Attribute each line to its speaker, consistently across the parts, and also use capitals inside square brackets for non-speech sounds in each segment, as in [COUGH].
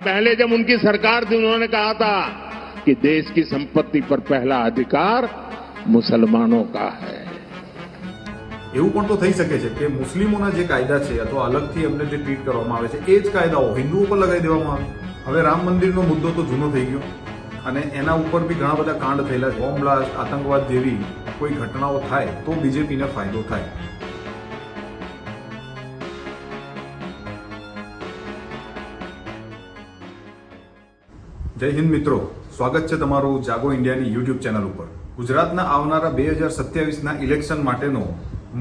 Speaker 1: पहले जब उनकी सरकार थी उन्होंने कहा था कि देश की संपत्ति पर पहला अधिकार मुसलमानों का है
Speaker 2: એવું પણ તો થઈ શકે છે કે મુસ્લિમોના જે કાયદા છે અથવા અલગથી એમને જે ટ્રીટ કરવામાં આવે છે એ જ કાયદાઓ હિન્દુઓ પર લગાવી દેવામાં આવે હવે રામ મંદિરનો મુદ્દો તો જૂનો થઈ ગયો અને એના ઉપર બી ઘણા બધા કાંડ થયેલા છે બોમ્બ બ્લાસ્ટ આતંકવાદ જેવી કોઈ ઘટનાઓ થાય તો બીજેપીને ફાયદો થાય જય હિન્દ મિત્રો. સ્વાગત છે તમારું જાગો ઇન્ડિયાની યુટ્યુબ ચેનલ ઉપર. ગુજરાતના આવનારા બે હજાર સત્યાવીસના ઇલેક્શન માટેનો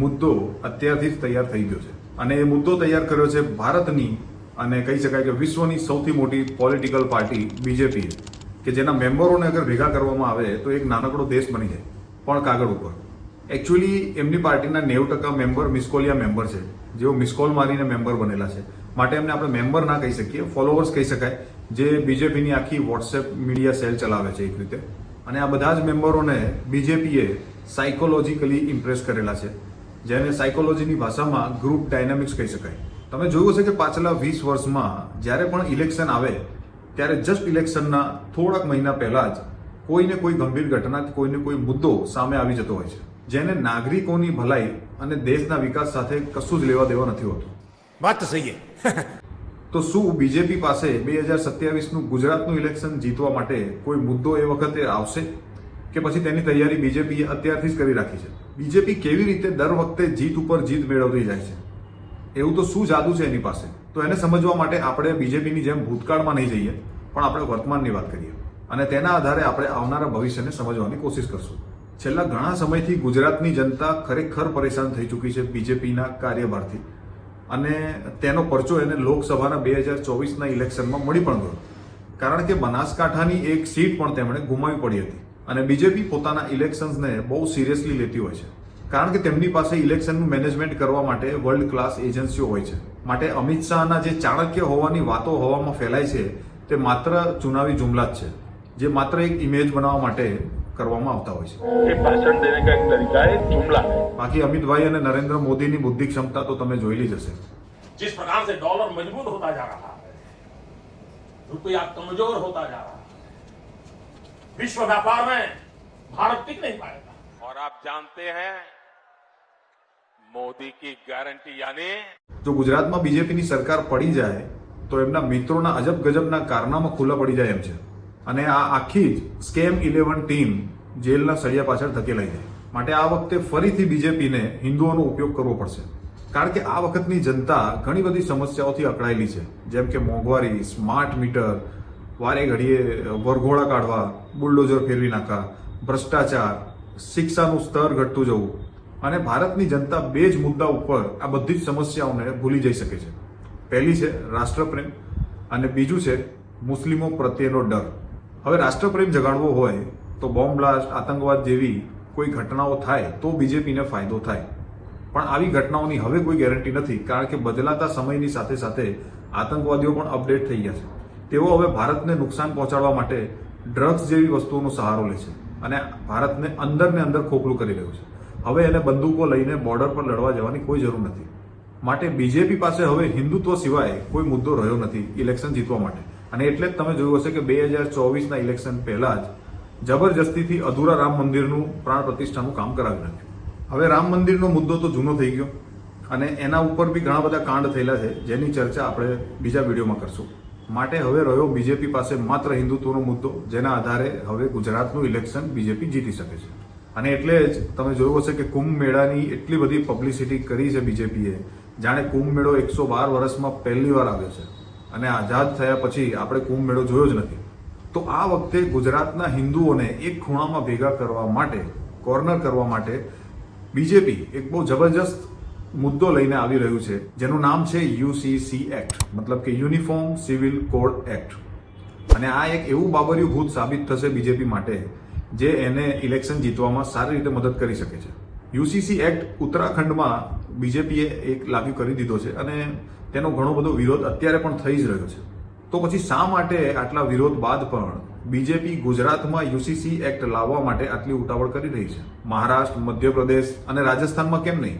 Speaker 2: મુદ્દો અત્યારથી જ તૈયાર થઈ ગયો છે. અને એ મુદ્દો તૈયાર કર્યો છે ભારતની અને કહી શકાય કે વિશ્વની સૌથી મોટી પોલિટિકલ પાર્ટી બીજેપી કે જેના મેમ્બરોને અગર ભેગા કરવામાં આવે તો એક નાનકડો દેશ બની જાય, પણ કાગળ ઉપર. એકચ્યુઅલી એમની પાર્ટીના નેવું ટકા મેમ્બર મિસકોલિયા મેમ્બર છે. જેઓ મિસકોલ મારીને મેમ્બર બનેલા છે. માટે એમને આપણે મેમ્બર ના કહી શકીએ ફોલોવર્સ કહી શકાય, જે બીજેપીની આખી વોટ્સએપ મીડિયા સેલ ચલાવે છે એક રીતે. અને આ બધા જ મેમ્બરોને બીજેપીએ સાયકોલોજીકલી ઇમ્પ્રેસ કરેલા છે. જેને સાયકોલોજીની ભાષામાં ગ્રુપ ડાયનામિક્સ કહી શકાય. તમે જોયું હશે કે પાછલા વીસ વર્ષમાં જ્યારે પણ ઇલેક્શન આવે, ત્યારે જસ્ટ ઇલેક્શનના થોડાક મહિના પહેલાં જ કોઈને કોઈ ગંભીર ઘટના, કોઈને કોઈ મુદ્દો સામે આવી જતો હોય છે. જેને નાગરિકોની ભલાઈ અને દેશના વિકાસ સાથે કશું જ લેવા દેવા નથી હોતું.
Speaker 3: વાત તો સહી [LAUGHS]
Speaker 2: તો શું બીજેપી પાસે બે હજાર સત્યાવીસનું ગુજરાતનું ઇલેક્શન જીતવા માટે કોઈ મુદ્દો એ વખતે આવશે? કે પછી તેની તૈયારી બીજેપીએ અત્યારથી જ કરી રાખી છે? બીજેપી કેવી રીતે દર વખતે જીત ઉપર જીત મેળવતી જાય છે? એવું તો શું જાદુ છે એની પાસે? તો એને સમજવા માટે આપણે બીજેપીની જેમ ભૂતકાળમાં નહીં જઈએ, પણ આપણે વર્તમાનની વાત કરીએ. અને તેના આધારે આપણે આવનારા ભવિષ્યને સમજવાની કોશિશ કરશું. છેલ્લા ઘણા સમયથી ગુજરાતની જનતા ખરેખર પરેશાન થઈ ચૂકી છે બીજેપીના કાર્યભારથી. અને તેનો પરચો એને લોકસભાના બે હજાર ચોવીસના ઇલેક્શનમાં મળી પણ ગયો. કારણ કે બનાસકાંઠાની એક સીટ પણ તેમણે ગુમાવી પડી હતી. અને બીજેપી પોતાના ઇલેક્શન્સને બહુ સિરિયસલી લેતી હોય છે. કારણ કે તેમની પાસે ઇલેક્શનનું મેનેજમેન્ટ કરવા માટે વર્લ્ડ ક્લાસ એજન્સીઓ હોય છે. માટે અમિત શાહના જે ચાણક્ય હોવાની વાતો હવામાં ફેલાય છે, તે માત્ર ચુનાવી જુમલા જ છે. જે માત્ર એક ઇમેજ બનાવવા માટે કરવામાં આવતા હોય છે
Speaker 4: ये भाषण देने का एक तरीका है जुमला है
Speaker 2: બાકી અમિતભાઈ અને નરેન્દ્ર મોદીની બુદ્ધિ ક્ષમતા તો તમે જોયેલી જ હશે
Speaker 5: जिस प्रकार से डॉलर मजबूत होता जा रहा है रुपया कमजोर होता जा रहा है विश्व व्यापार में भारत टिक नहीं पाएगा और आप जानते हैं मोदी की गारंटी यानी
Speaker 2: જો ગુજરાતમાં બીજેપીની સરકાર પડી જાય તો એમના મિત્રોના અજબ ગજબના કારનામા ખુલ્લા પડી જાય એમ છે અને આ આખી જ સ્કેમ ઇલેવન ટીમ જેલના સળિયા પાછળ ધકેલાઈ જાય માટે આ વખતે ફરીથી બીજેપીને હિન્દુઓનો ઉપયોગ કરવો પડશે. કારણ કે આ વખતની જનતા ઘણી બધી સમસ્યાઓથી અકળાયેલી છે. જેમ કે મોંઘવારી, સ્માર્ટ મીટર, વારે ઘડીએ વરઘોડા કાઢવા, બુલડોઝર ફેરવી નાખવા, ભ્રષ્ટાચાર, શિક્ષાનું સ્તર ઘટતું જવું અને ભારતની જનતા બે જ મુદ્દા ઉપર આ બધી જ સમસ્યાઓને ભૂલી જઈ શકે છે. પહેલી છે રાષ્ટ્રપ્રેમ અને બીજું છે મુસ્લિમો પ્રત્યેનો ડર. હવે રાષ્ટ્રપ્રેમ જગાડવો હોય તો બોમ્બ બ્લાસ્ટ, આતંકવાદ જેવી કોઈ ઘટનાઓ થાય તો બીજેપીને ફાયદો થાય. પણ આવી ઘટનાઓની હવે કોઈ ગેરંટી નથી, કારણ કે બદલાતા સમયની સાથે સાથે આતંકવાદીઓ પણ અપડેટ થઈ ગયા છે. તેઓ હવે ભારતને નુકસાન પહોંચાડવા માટે ડ્રગ્સ જેવી વસ્તુઓનો સહારો લે છે અને ભારતને અંદર ને અંદર ખોખલું કરી રહ્યું છે. હવે એને બંદૂકો લઈને બોર્ડર પર લડવા જવાની કોઈ જરૂર નથી. માટે બીજેપી પાસે હવે હિન્દુત્વ સિવાય કોઈ મુદ્દો રહ્યો નથી ઇલેક્શન જીતવા માટે. અને એટલે જ તમે જોયું હશે કે બે હજાર ચોવીસના ઇલેક્શન પહેલાં જ જબરજસ્તીથી અધૂરા રામ મંદિરનું પ્રાણ પ્રતિષ્ઠાનું કામ કરાવી નાખ્યું. હવે રામ મંદિરનો મુદ્દો તો જૂનો થઈ ગયો અને એના ઉપર બી ઘણા બધા કાંડ થયેલા છે, જેની ચર્ચા આપણે બીજા વિડીયોમાં કરશું. માટે હવે રહ્યો બીજેપી પાસે માત્ર હિન્દુત્વનો મુદ્દો, જેના આધારે હવે ગુજરાતનું ઇલેક્શન બીજેપી જીતી શકે છે. અને એટલે જ તમે જોયું હશે કે કુંભ મેળાની એટલી બધી પબ્લિસિટી કરી છે બીજેપીએ. જાણે કુંભ મેળો એકસો બાર વર્ષમાં પહેલી વાર આવ્યો છે. અને આઝાદ થયા પછી આપણે કુંભ મેળો જોયો જ નથી. તો આ વખતે ગુજરાતના હિન્દુઓને એક ખૂણામાં ભેગા કરવા માટે, કોર્નર કરવા માટે બીજેપી એક બહુ જબરજસ્ત મુદ્દો લઈને આવી રહ્યું છે, જેનું નામ છે યુસીસી એક્ટ, મતલબ કે યુનિફોર્મ સિવિલ કોડ એક્ટ. અને આ એક એવું બાબરિયું ભૂત સાબિત થશે બીજેપી માટે, જે એને ઇલેક્શન જીતવામાં સારી રીતે મદદ કરી શકે છે. યુસીસી એક્ટ ઉત્તરાખંડમાં બીજેપીએ એક લાગુ કરી દીધો છે, અને તેનો ઘણો બધો વિરોધ અત્યારે પણ થઈ જ રહ્યો છે. તો પછી શા માટે આટલા વિરોધ બાદ પણ બીજેપી ગુજરાતમાં યુસીસી એક્ટ લાવવા માટે આટલી ઉતાવળ કરી રહી છે? મહારાષ્ટ્ર, મધ્યપ્રદેશ અને રાજસ્થાનમાં કેમ નહીં?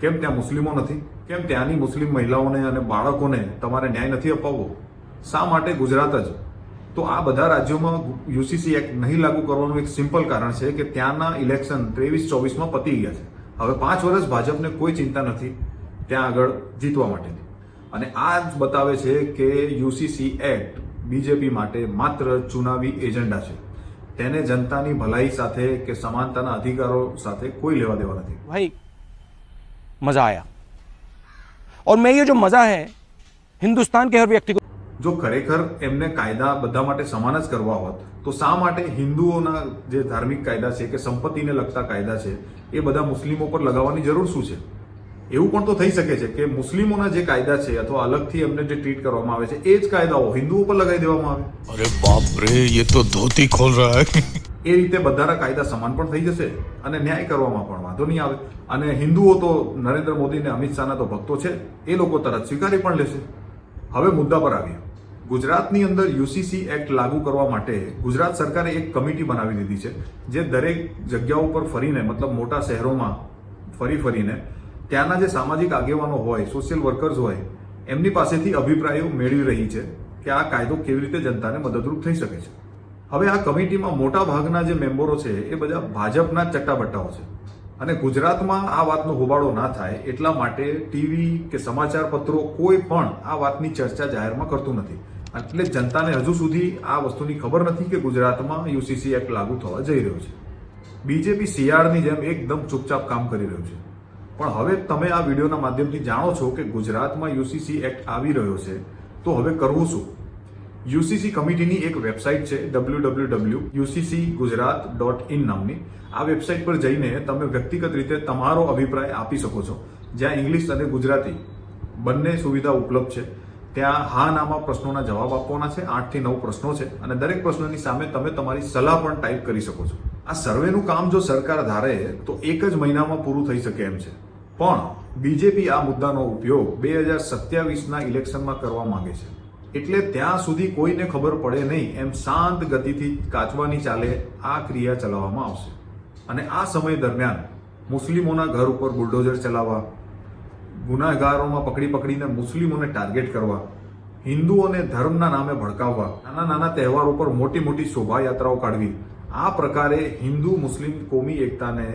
Speaker 2: કેમ ત્યાં મુસ્લિમો નથી? કેમ ત્યાંની મુસ્લિમ મહિલાઓને અને બાળકોને તમારે ન્યાય નથી અપાવવો? શા માટે ગુજરાત જ? તો આ બધા રાજ્યોમાં યુસીસી એક્ટ નહીં લાગુ કરવાનું એક સિમ્પલ કારણ છે કે ત્યાંના ઇલેક્શન ત્રેવીસ ચોવીસમાં પતી ગયા છે. હવે પાંચ વર્ષ ભાજપને કોઈ ચિંતા નથી. ત્યાં આગળ જીતવા માટેની અને આ જ બતાવે છે કે યુસીસી એક્ટ બીજેપી માટે માત્ર ચુનાવી એજન્ડા છે તેને જનતાની ભલાઈ સાથે કે સમાનતાના અધિકારો સાથે કોઈ લેવા દેવા નથી
Speaker 3: भाई मजा आया और मैं ये जो मजा है हिंदुस्तान के हर व्यक्ति को
Speaker 2: જો ખરેખર એમને કાયદા બધા માટે સમાન જ કરવા હોત તો શા માટે હિન્દુઓના જે ધાર્મિક કાયદા છે કે સંપત્તિને લગતા કાયદા છે એ બધા મુસ્લિમો પર લગાવવાની જરૂર શું છે એવું પણ તો થઈ શકે છે કે મુસ્લિમોના જે કાયદા છે અથવા અલગથી એમને જે ટ્રીટ કરવામાં આવે છે એ જ કાયદાઓ હિન્દુઓ પર લગાવી દેવામાં આવે.
Speaker 6: અરે બાપ રે એ તો ધોતી ખોલ રહા હે.
Speaker 2: એ રીતે બધાના કાયદા સમાન પણ થઈ જશે અને ન્યાય કરવામાં પણ વાંધો નહીં આવે. અને હિન્દુઓ તો નરેન્દ્ર મોદી અને અમિત શાહના તો ભક્તો છે એ લોકો તરત સ્વીકારી પણ લેશે. હવે મુદ્દા પર આવીએ. ગુજરાતની અંદર યુસીસી એક્ટ લાગુ કરવા માટે ગુજરાત સરકારે એક કમિટી બનાવી દીધી છે જે દરેક જગ્યાઓ પર ફરીને મતલબ મોટા શહેરોમાં ફરી ફરીને ત્યાંના જે સામાજિક આગેવાનો હોય સોશિયલ વર્કર્સ હોય, એમની પાસેથી અભિપ્રાયો મેળવી રહી છે કે આ કાયદો કેવી રીતે જનતાને મદદરૂપ થઈ શકે છે. હવે આ કમિટીમાં મોટા ભાગના જે મેમ્બરો છે, એ બધા ભાજપના ચટ્ટાબટ્ટાઓ છે. અને ગુજરાતમાં આ વાતનો હોબાળો ના થાય એટલા માટે ટીવી કે સમાચાર પત્રો કોઈ પણ આ વાતની ચર્ચા જાહેરમાં કરતું નથી. એટલે જનતાને હજુ સુધી આ વસ્તુની ખબર નથી કે ગુજરાતમાં યુસીસી એક્ટ લાગુ થવા જઈ રહ્યો છે. બીજેપી શિયાળની જેમ એકદમ ચૂપચાપ કામ કરી રહ્યું છે. પણ હવે તમે આ વિડીયોના માધ્યમથી જાણો છો કે ગુજરાતમાં યુસીસી એક્ટ આવી રહ્યો છે, તો હવે કરવું શું? યુસીસી કમિટીની એક વેબસાઇટ છે W W W UCC Gujarat dot in નામની. આ વેબસાઇટ પર જઈને તમે વ્યક્તિગત રીતે તમારો અભિપ્રાય આપી શકો છો. જ્યાં ઇંગ્લિશ અને ગુજરાતી બંને સુવિધા ઉપલબ્ધ છે. ત્યાં હા નામાં પ્રશ્નોના જવાબ આપવાના છે, આઠથી નવ પ્રશ્નો છે અને દરેક પ્રશ્નની સામે તમે તમારી સલાહ પણ ટાઈપ કરી શકો છો. આ સર્વેનું કામ જો સરકાર ધારે, તો એક જ મહિનામાં પૂરું થઈ શકે એમ છે. પણ બીજેપી આ મુદ્દાનો ઉપયોગ બે હજાર સત્યાવીસના ઇલેક્શનમાં કરવા માંગે છે. એટલે ત્યાં સુધી કોઈને ખબર પડે નહીં એમ શાંત ગતિથી કાચવાની ચાલે આ ક્રિયા ચલાવવામાં આવશે. અને આ સમય દરમિયાન મુસ્લિમોના ઘર ઉપર બુલડોઝર ચલાવવા, ગુનાગારોમાં પકડી પકડીને મુસ્લિમોને ટાર્ગેટ કરવા, હિન્દુઓને ધર્મના નામે ભડકાવવા, નાના નાના તહેવારો પર મોટી મોટી શોભાયાત્રાઓ કાઢવી આ પ્રકારે હિન્દુ મુસ્લિમ કોમી એકતાને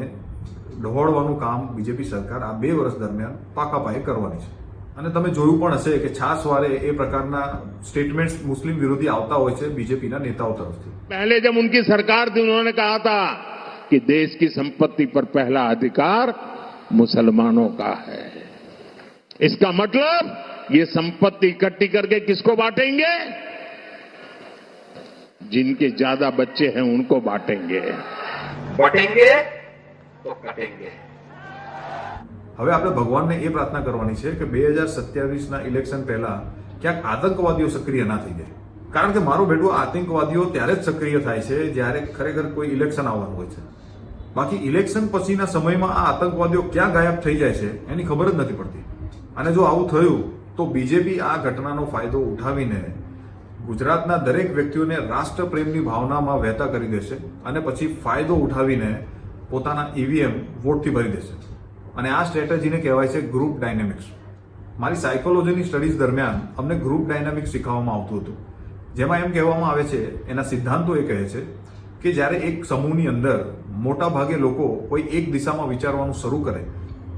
Speaker 2: ડહોળવાનું કામ બીજેપી સરકાર આ બે વર્ષ દરમિયાન પાકા પાયે કરવાની છે અને તમે જોયું પણ હશે કે છાસવારે એ પ્રકારના સ્ટેટમેન્ટ્સ મુસ્લિમ વિરોધી આવતા હોય છે બીજેપીના નેતાઓ તરફથી
Speaker 1: पहले जब उनकी सरकार थी उन्होंने कहा था कि देश की संपत्ति पर पहला अधिकार मुसलमानों का है इसका मतलब ये संपत्ति इकट्ठी करके किसको बांटेंगे जिनके ज्यादा बच्चे हैं उनको बांटेंगे
Speaker 7: बटेंगे तो कटेंगे
Speaker 2: હવે આપણે ભગવાનને એ પ્રાર્થના કરવાની છે કે બે હજાર સત્યાવીસના ઇલેક્શન પહેલા ક્યાંક આતંકવાદીઓ સક્રિય ના થઈ જાય કારણ કે મારું બેટું આતંકવાદીઓ ત્યારે જ સક્રિય થાય છે જ્યારે ખરેખર કોઈ ઇલેક્શન આવવાનું હોય છે બાકી ઇલેક્શન પછીના સમયમાં આ આતંકવાદીઓ ક્યાં ગાયબ થઈ જાય છે એની ખબર જ નથી પડતી અને જો આવું થયું તો બીજેપી આ ઘટનાનો ફાયદો ઉઠાવીને ગુજરાતના દરેક વ્યક્તિઓને રાષ્ટ્રપ્રેમની ભાવનામાં વહેતા કરી દેશે અને પછી ફાયદો ઉઠાવીને પોતાના ઈવીએમ વોટથી ભરી દેશે. અને આ સ્ટ્રેટેજીને કહેવાય છે ગ્રુપ ડાયનેમિક્સ મારી સાયકોલોજીની સ્ટડીઝ દરમિયાન અમને ગ્રુપ ડાયનેમિક્સ શીખવવામાં આવતું હતું. જેમાં એમ કહેવામાં આવે છે, એના સિદ્ધાંતો એ કહે છે કે જ્યારે એક સમૂહની અંદર મોટા ભાગે લોકો કોઈ એક દિશામાં વિચારવાનું શરૂ કરે,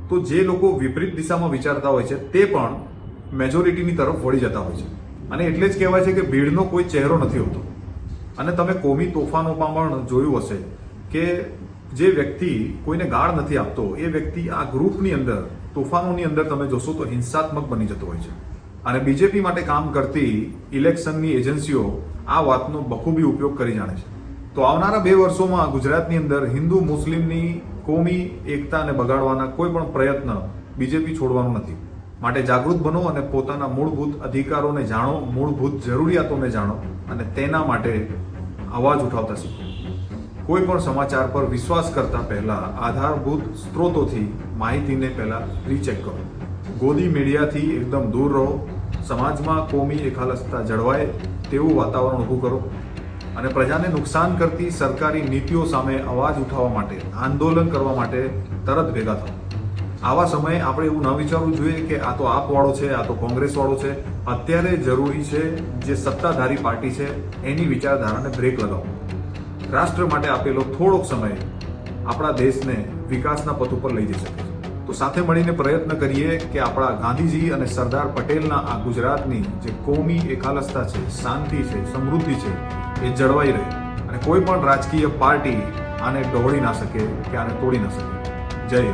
Speaker 2: તો જે લોકો વિપરીત દિશામાં વિચારતા હોય છે, તે પણ મેજોરિટીની તરફ વળી જતા હોય છે. અને એટલે જ કહેવાય છે કે ભીડનો કોઈ ચહેરો નથી હોતો. અને તમે કોમી તોફાનોમાં પણ જોયું હશે કે જે વ્યક્તિ કોઈને ગાળ નથી આપતો, એ વ્યક્તિ આ ગ્રુપની અંદર, તોફાનોની અંદર તમે જોશો તો હિંસાત્મક બની જતો હોય છે. અને બીજેપી માટે કામ કરતી ઇલેક્શનની એજન્સીઓ આ વાતનો બખૂબી ઉપયોગ કરી જાણે છે. તો આવનારા બે વર્ષોમાં ગુજરાતની અંદર હિન્દુ, મુસ્લિમની કોમી એકતાને બગાડવાના કોઈ પણ પ્રયત્ન બીજેપી છોડવાનું નથી. માટે જાગૃત બનો અને પોતાના મૂળભૂત અધિકારોને જાણો, મૂળભૂત જરૂરિયાતોને જાણો અને તેના માટે અવાજ ઉઠાવતા શીખો. કોઈ પણ સમાચાર પર વિશ્વાસ કરતા પહેલા આધારભૂત સ્ત્રોતોથી માહિતીને પહેલા રીચેક કરો. ગોદી મીડિયાથી એકદમ દૂર રહો. સમાજમાં કોમી એકાલસતા જળવાય તેવું વાતાવરણ ઊભું કરો. અને પ્રજાને નુકસાન કરતી સરકારી નીતિઓ સામે અવાજ ઉઠાવવા માટે, આંદોલન કરવા માટે તરત ભેગા થાઓ. આવા સમયે આપણે એવું ન વિચારવું જોઈએ કે આ તો આપવાળો છે, આ તો કોંગ્રેસ વાળો છે. અત્યારે જરૂરી છે જે સત્તાધારી પાર્ટી છે, એની વિચારધારાને બ્રેક લગાવો રાષ્ટ્ર માટે આપેલો થોડોક સમય આપણા દેશને વિકાસના પથ ઉપર લઈ જઈ શકે છે. તો સાથે મળીને પ્રયત્ન કરીએ કે આપણા ગાંધીજી અને સરદાર પટેલના આ ગુજરાતની જે કોમી એકાલસતા છે, શાંતિ છે, સમૃદ્ધિ છે, એ જળવાઈ રહે. અને કોઈ પણ રાજકીય પાર્ટી આને ડહોળી ના શકે કે આને તોડી ના શકે. જય